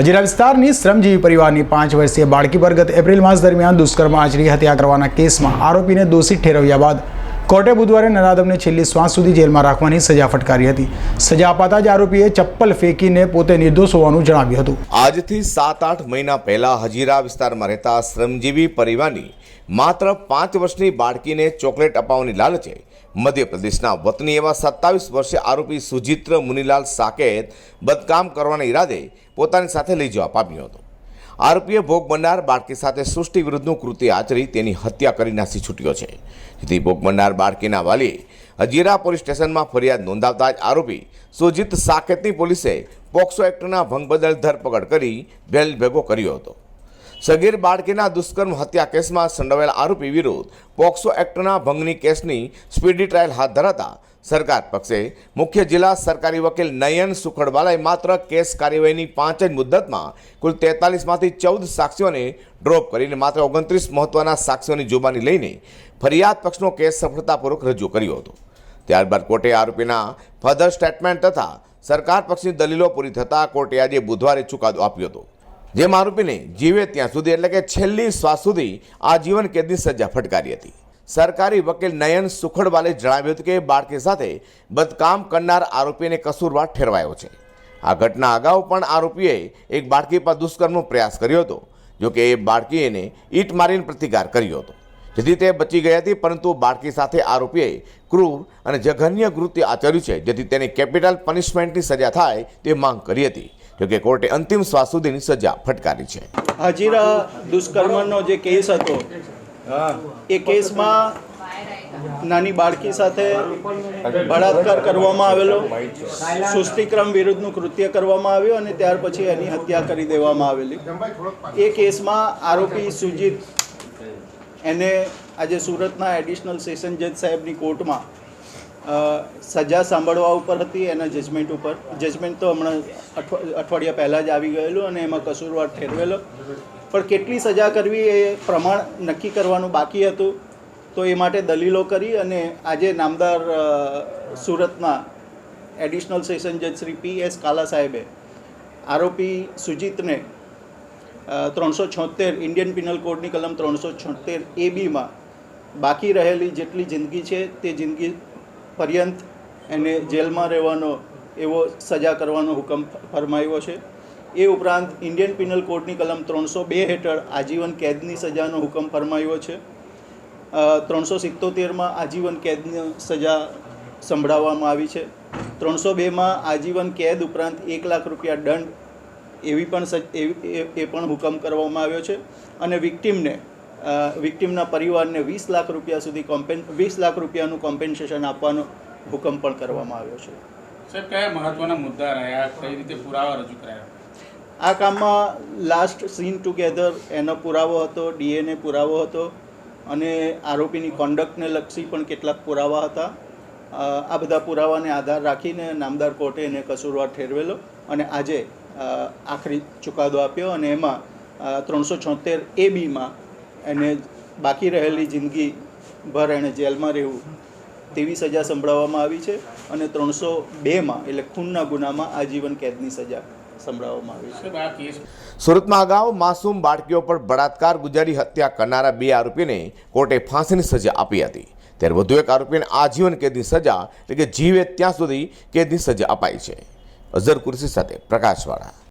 હજીરા વિસ્તારની શ્રમજીવી પરિવારની પાંચ વર્ષીય બાળકી પર ગત એપ્રિલ માસ દરમિયાન દુષ્કર્મ આચરી હત્યા કરવાના કેસમાં આરોપીને દોષિત ઠેરવ્યા બાદ કોર્ટે બુધવારે નરાદમને છેલ્લી શ્વાસ સુધી જેલમાં રાખવાની સજા ફટકારી હતી. સજા અપાતા જ આરોપીએ ચપ્પલ ફેંકીને પોતે નિર્દોષ હોવાનું જણાવ્યું હતું. આજથી સાત આઠ મહિના પહેલા હજીરા વિસ્તારમાં રહેતા શ્રમજીવી પરિવારની માત્ર પાંચ વર્ષની બાળકીને ચોકલેટ અપાવવાની લાલચે મધ્યપ્રદેશના વતની એવા સત્તાવીસ વર્ષે આરોપી સુજિત્ર મુનિલાલ સાકેત બદકામ કરવાના ઈરાદે પોતાની સાથે લઈ જવા પામ્યો હતો. આરોપીએ ભોગ બનનાર બાળકી સાથે સૃષ્ટિ વિરુદ્ધનું કૃત્ય આચરી તેની હત્યા કરી નાસી છૂટ્યો છે. જેથી ભોગ બનનાર બાળકીના વાલીએ હજીરા પોલીસ સ્ટેશનમાં ફરિયાદ નોંધાવતા જ આરોપી સુજીત સાકેતની પોલીસે પોક્સો એક્ટના ભંગ બદલ ધરપકડ કરી બેલ ભેગો કર્યો હતો. સગીર બાળકીના દુષ્કર્મ હત્યા કેસમાં સંડોવાયેલા આરોપી વિરુદ્ધ પોક્સો એક્ટના ભંગની કેસની સ્પીડી ટ્રાયલ હાથ ધરાતા સરકાર પક્ષે મુખ્ય જિલ્લા સરકારી વકીલ નયન સુખડવાલાએ માત્ર કેસ કાર્યવાહીની પાંચ જ મુદ્દતમાં કુલ તેતાલીસમાંથી ચૌદ સાક્ષીઓને ડ્રોપ કરીને માત્ર ઓગણત્રીસ મહત્વના સાક્ષીઓની જોબાની લઈને ફરિયાદ પક્ષનો કેસ સફળતાપૂર્વક રજૂ કર્યો હતો. ત્યારબાદ કોર્ટે આરોપીના ફર્ધર સ્ટેટમેન્ટ તથા સરકાર પક્ષની દલીલો પૂરી થતાં કોર્ટે આજે બુધવારે ચુકાદો આપ્યો હતો. જેમ આરોપીને જીવે ત્યાં સુધી એટલે કે છેલ્લી શ્વાસ સુધી આજીવન કેદની સજા ફટકારી હતી. સરકારી વકીલ નયન સુખડવાલે જણાવ્યું હતું કે બાળકી સાથે બદકામ કરનાર આરોપીને કસૂરવાર ઠેરવાયો છે. આ ઘટના અગાઉ પણ આરોપીએ એક બાળકી પર દુષ્કર્મનો પ્રયાસ કર્યો હતો જોકે એ બાળકીએને ઈટ મારીને પ્રતિકાર કર્યો હતો. જેથી તે બચી ગઈ હતી, પરંતુ બાળકી સાથે આરોપીએ ક્રૂર અને જઘન્ય કૃત્ય આચર્યું છે, જેથી તેને કેપિટલ પનિશમેન્ટની સજા થાય તે માંગ કરી હતી. જોકે કોર્ટે અંતિમ શ્વાસ સુધીની સજા ફટકારી છે. હાજીરા દુષ્કર્મનો જે કેસ હતો એ કેસમાં નાની બાળકી સાથે બળાત્કાર કરવામાં આવેલો સૃષ્ટિક્રમ વિરુદ્ધનું કૃત્ય કરવામાં આવ્યું અને ત્યાર પછી એની હત્યા કરી દેવામાં આવેલી. એ કેસમાં આરોપી સુજીત, એને આજે સુરતના એડિશનલ સેશન જજ સાહેબની કોર્ટમાં સજા સાંભળવા ઉપર હતી, એના જજમેન્ટ ઉપર. જજમેન્ટ તો હમણાં અઠવાડિયા પહેલાં જ આવી ગયેલું અને એમાં કસૂરવાર ઠેરવેલો. પણ કેટલી સજા કરવી એ પ્રમાણ નક્કી કરવાનું બાકી હતું, તો એ માટે દલીલો કરી અને આજે નામદાર સુરતમાં એડિશનલ સેશન જજ શ્રી પી એસ કાલા સાહેબે આરોપી સુજીતને ત્રણસો છોતેર ઇન્ડિયન પિનલ કોડની કલમ ત્રણસો છોતેર એ બીમાં બાકી રહેલી જેટલી જિંદગી છે, તે જિંદગી પર્યંત એને જેલમાં રહેવાનો એવો સજા કરવાનો હુકમ ફરમાવ્યો છે. એ ઉપરાંત ઇન્ડિયન પિનલ કોડની કલમ ત્રણસો બે હેઠળ આજીવન કેદની સજાનો હુકમ ફરમાવ્યો છે. ત્રણસો સિત્તોતેરમાં આજીવન કેદની સજા સંભળાવવામાં આવી છે. ત્રણસો બેમાં આજીવન કેદ ઉપરાંત એક લાખ રૂપિયા દંડ એવી પણ એ પણ હુકમ કરવામાં આવ્યો છે. અને વિક્ટિમને વિક્ટિમના પરિવારને વીસ લાખ રૂપિયા સુધી કોમ્પેન વીસ લાખ રૂપિયાનું કોમ્પેન્સેશન આપવાનો હુકમ પણ કરવામાં આવ્યો છે. સાહેબ કયા મહત્વના મુદ્દા રહ્યા? કઈ રીતે પુરાવા રજૂ કરાયા? આ કામમાં લાસ્ટ સીન ટુગેધર એનો પુરાવો હતો ડીએનએ પુરાવો હતો અને આરોપીની કોન્ડક્ટને લક્ષી પણ કેટલાક પુરાવા હતા. આ બધા પુરાવાને આધાર રાખીને નામદાર કોર્ટે એને કસૂરવાર ઠેરવેલો અને આજે આખરી ચુકાદો આપ્યો અને એમાં ત્રણસો છોતેર એ બીમાં એને બાકી રહેલી જિંદગી ભર એણે જેલમાં રહેવું, તેવી સજા સંભળાવવામાં આવી છે અને ત્રણસો બેમાં એટલે ખૂનના ગુનામાં આજીવન કેદની સજા સંભળાવવામાં આવી છે. સુરતમાં અગાઉ માસૂમ બાળકીઓ પર બળાત્કાર ગુજારી હત્યા કરનારા બે આરોપીને કોર્ટે ફાંસીની સજા આપી હતી. ત્યારે વધુ એક આરોપીને આજીવન કેદની સજા એટલે કે જીવે ત્યાં સુધી કેદની સજા અપાઈ છે. અઝર કુર્સી સાથે પ્રકાશવાળા.